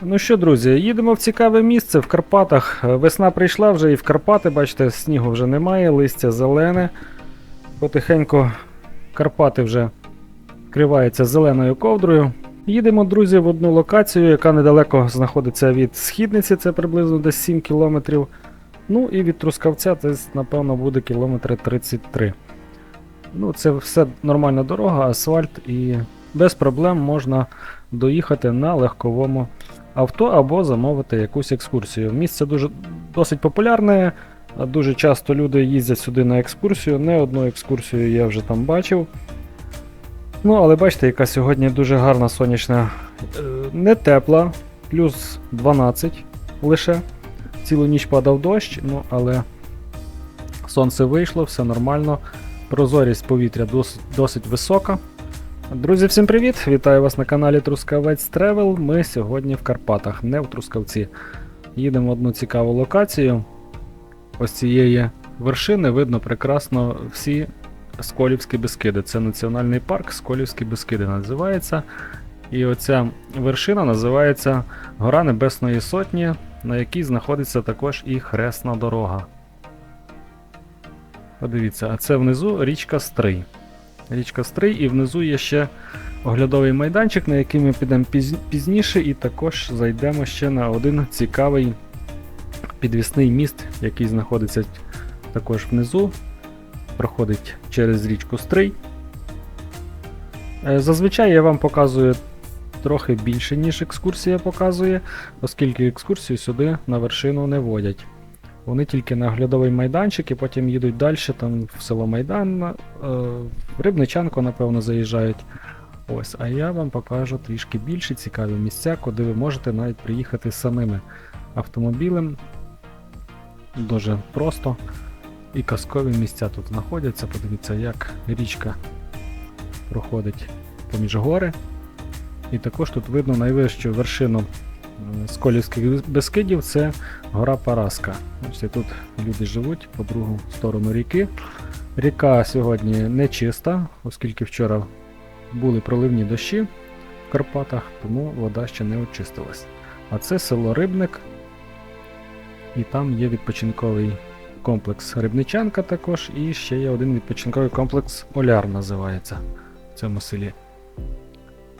Ну що, друзі, їдемо в цікаве місце в Карпатах. Е, Весна прийшла вже і в Карпати, бачите, снігу вже немає, листя зелене. Потихеньку Карпати вже вкриваються зеленою ковдрою. Їдемо, друзі, в одну локацію, яка недалеко знаходиться від східниці, це приблизно десь 7 кілометрів. Ну і від Трускавця це, напевно, буде кілометри 33. Ну, це все нормальна дорога, асфальт, і без проблем можна доїхати на легковому авто або замовити якусь екскурсію. Місце дуже досить популярне. Дуже часто люди їздять сюди на екскурсію. Не одну екскурсію я вже там бачив. Ну, але бачите, яка сьогодні дуже гарна сонячна, е, не тепла, плюс 12 лише. Цілу ніч падав дощ, ну але сонце вийшло, все нормально. Прозорість повітря досить, досить висока. Друзі, всім привіт! Вітаю вас на каналі Трускавець Тревел. Ми сьогодні в Карпатах, не в Трускавці. Їдемо в одну цікаву локацію. Ось цієї вершини видно прекрасно всі Сколівські Бескиди. Це національний парк Сколівські Бескиди називається. І оця вершина називається Гора Небесної Сотні, на якій знаходиться також і хресна дорога. Подивіться, а це внизу річка Стрий. Річка Стрий, і внизу є ще оглядовий майданчик, на який ми підемо пізніше, і також зайдемо ще на один цікавий підвісний міст, який знаходиться також внизу, проходить через річку Стрий. Е, Зазвичай я вам показую трохи більше, ніж екскурсія показує, оскільки екскурсію сюди на вершину не водять. Вони тільки на оглядовий майданчик і потім їдуть далі, там в село Майдан, е, в Рибничанку, напевно, заїжджають. Ось, а я вам покажу трішки більше цікаві місця, куди ви можете навіть приїхати самими автомобілем. Дуже просто. І казкові місця тут знаходяться. Подивіться, як річка проходить поміж гори. І також тут видно найвищу вершину е, Сколівських Бескидів це гора Параска. Ось тут люди живуть по другу сторону ріки. Ріка сьогодні не чиста, оскільки вчора були проливні дощі в Карпатах, тому вода ще не очистилась. А це село Рибник, і там є відпочинковий комплекс Рибничанка також, і ще є один відпочинковий комплекс Оляр називається в цьому селі.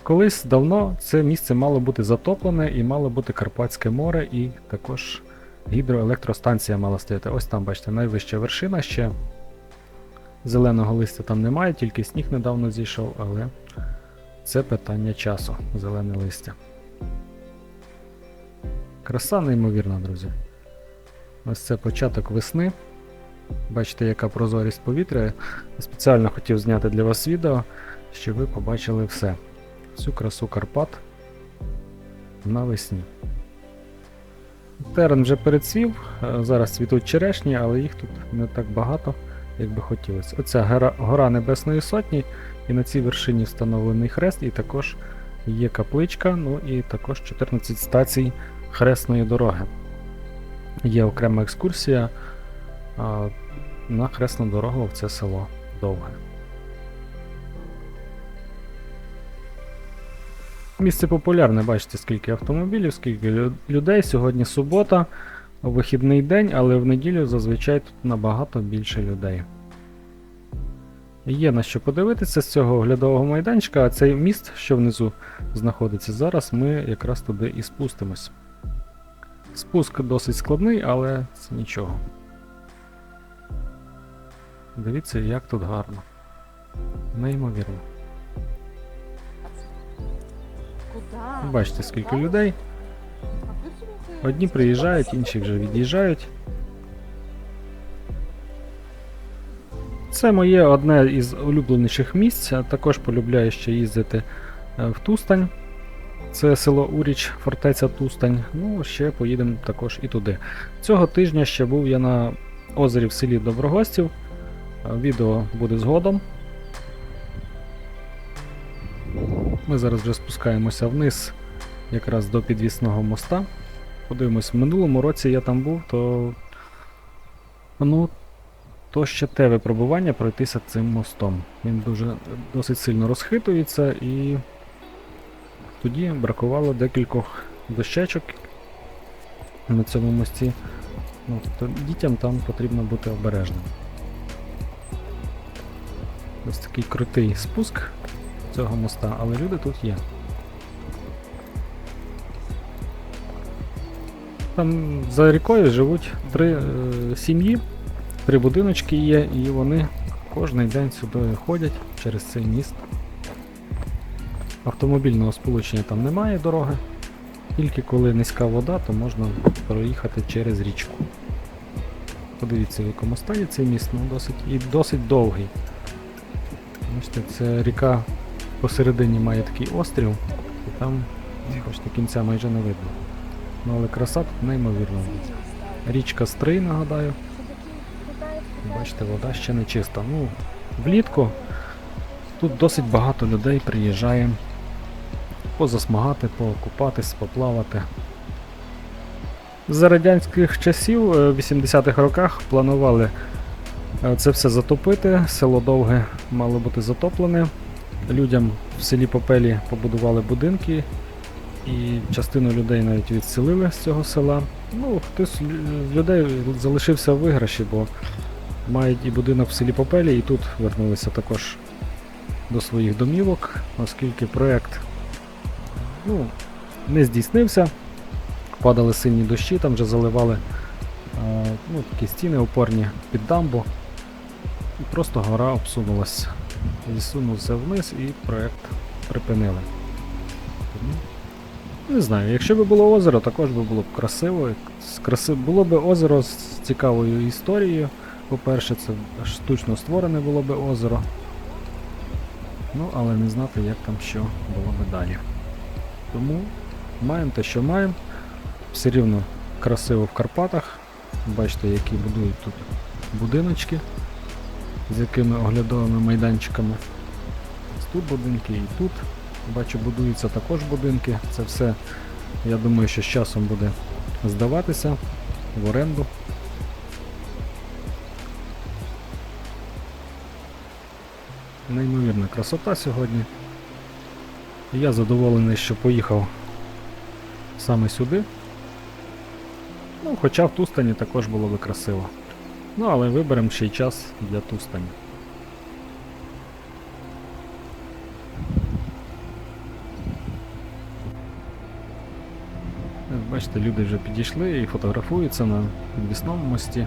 Колись давно це місце мало бути затоплене і мало бути Карпатське море, і також гідроелектростанція мала стояти. Ось там, бачите, найвища вершина ще. Зеленого листя там немає, тільки сніг недавно зійшов, але це питання часу, зелене листя. Краса неймовірна, друзі. Ось це початок весни. Бачите, яка прозорість повітря. Я спеціально хотів зняти для вас відео, щоб ви побачили все. Всю красу Карпат навесні. Терен вже перецвів, е, зараз цвітуть черешні, але їх тут не так багато, як би хотілося. Оця гора, гора Небесної Сотні, і на цій вершині встановлений хрест, і також є капличка, ну і також 14 стацій хресної дороги. Є окрема екскурсія а, на хресну дорогу в це село Довге. Місце популярне, бачите, скільки автомобілів, скільки людей. Сьогодні субота, вихідний день, але в неділю зазвичай тут набагато більше людей. Є на що подивитися з цього оглядового майданчика, а цей міст, що внизу знаходиться, зараз ми якраз туди і спустимось. Спуск досить складний, але це нічого. Дивіться, як тут гарно. Неймовірно. Бачите, скільки людей. Одні приїжджають, інші вже від'їжджають. Це моє одне із улюбленіших місць. а Також полюбляю ще їздити е, в Тустань. Це село Уріч, фортеця Тустань. Ну, ще поїдемо також і туди. Цього тижня ще був я на озері в селі Доброгостів. Е, Відео буде згодом. Ми зараз вже спускаємося вниз, якраз до підвісного моста. Подивимось, в минулому році я там був, то. Ну, то ще те випробування пройтися цим мостом. Він дуже досить сильно розхитується і тоді бракувало декількох дощечок на цьому мості. Ну, тобто дітям там потрібно бути обережним. Ось такий крутий спуск цього моста, але люди тут є. Там за рікою живуть три е, сім'ї, три будиночки є, і вони кожен день сюди ходять через цей міст. Автомобільного сполучення там немає дороги. Тільки коли низька вода, то можна проїхати через річку. Подивіться, в якому стані цей міст, ну досить і досить довгий. Бачите, це ріка посередині має такий острів, і там, ну, бачите, кінця майже не видно. Ну але краса тут неймовірна. Річка Стрий, нагадаю. Бачите, вода ще не чиста. Ну, влітку тут досить багато людей приїжджає позасмагати, покупатись, поплавати. За радянських часів, е, в 80-х роках, планували е, це все затопити. Село Довге мало бути затоплене. Людям в селі Попелі побудували будинки, і частину людей навіть відселили з цього села. Ну, хтось людей залишився в виграші, бо мають і будинок в селі Попелі, і тут вернулися також до своїх домівок, оскільки проект ну, не здійснився. Падали сильні дощі, там вже заливали е, ну, такі стіни опорні під дамбу. І просто гора обсунулася. Зісунувся вниз і проект припинили. Не знаю, якщо б було озеро, також би було б красиво. Було б озеро з цікавою історією. По-перше, це штучно створене було б озеро. Ну, але не знати, як там що було б далі. Тому маємо те, що маємо. Все рівно красиво в Карпатах. Бачите, які будують тут будиночки, з якими оглядовими майданчиками. Тут будинки і тут. Бачу, будуються також будинки. Це все, я думаю, що з часом буде здаватися в оренду. Неймовірна красота сьогодні. Я задоволений, що поїхав саме сюди. Ну, хоча в Тустані також було би красиво. Ну, але виберемо ще й час для Тустані. Е, Бачите, люди вже підійшли і фотографуються на підвісному мості.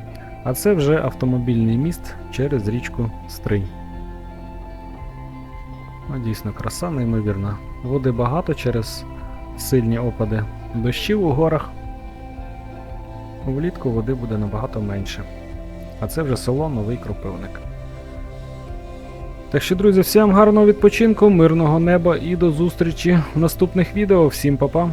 А це вже автомобільний міст через річку Стрий. Ну, дійсно, краса неймовірна. Води багато через сильні опади дощів у горах. Влітку води буде набагато менше. А це вже село Новий Кропивник. Так що, друзі, всім гарного відпочинку, мирного неба і до зустрічі в наступних відео. Всім па-па!